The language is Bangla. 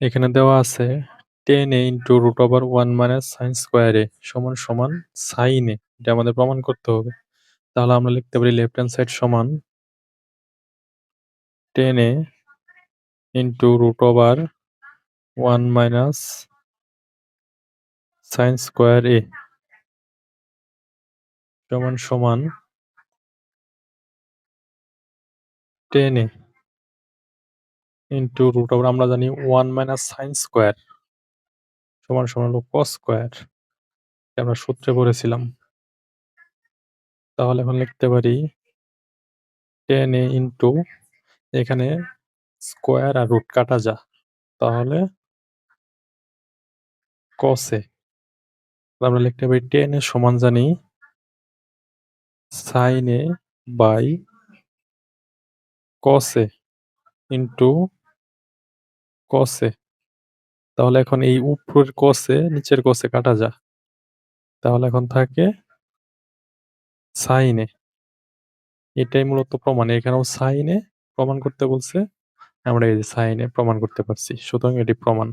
এখানে দেওয়া আছে ten a into root over one minus sine square a সমান সমান সাইন এ এটা আমাদের প্রমাণ করতে হবে। তাহলে আমরা লিখতে পারি লেফট হ্যান্ড সাইড সমান ten a into root over one minus sine square a সমান সমান ten a into root over আমরা জানি ওয়ান মাইনাস সাইন স্কোয়ার সমান সমান হলো কস স্কোয়ার আমরা সূত্রে পড়েছিলাম তাহলে এখন লিখতে পারি টেন এ ইন্টু এখানে স্কোয়ার আর রুট কাটা যা, তাহলে কসে আমরা লিখতে পারি টেন এ সমান জানি sine a by cos a into cos a তাহলে এখন এই উপরের কসে নিচের কসে কাটা যা তাহলে এখন থাকে সাইনে এটাই মূলত প্রমাণ, এখানেও সাইনে প্রমাণ করতে বলছে, আমরা এই যে সাইনে প্রমাণ করতে পারছি। সুতরাং এটি প্রমাণ।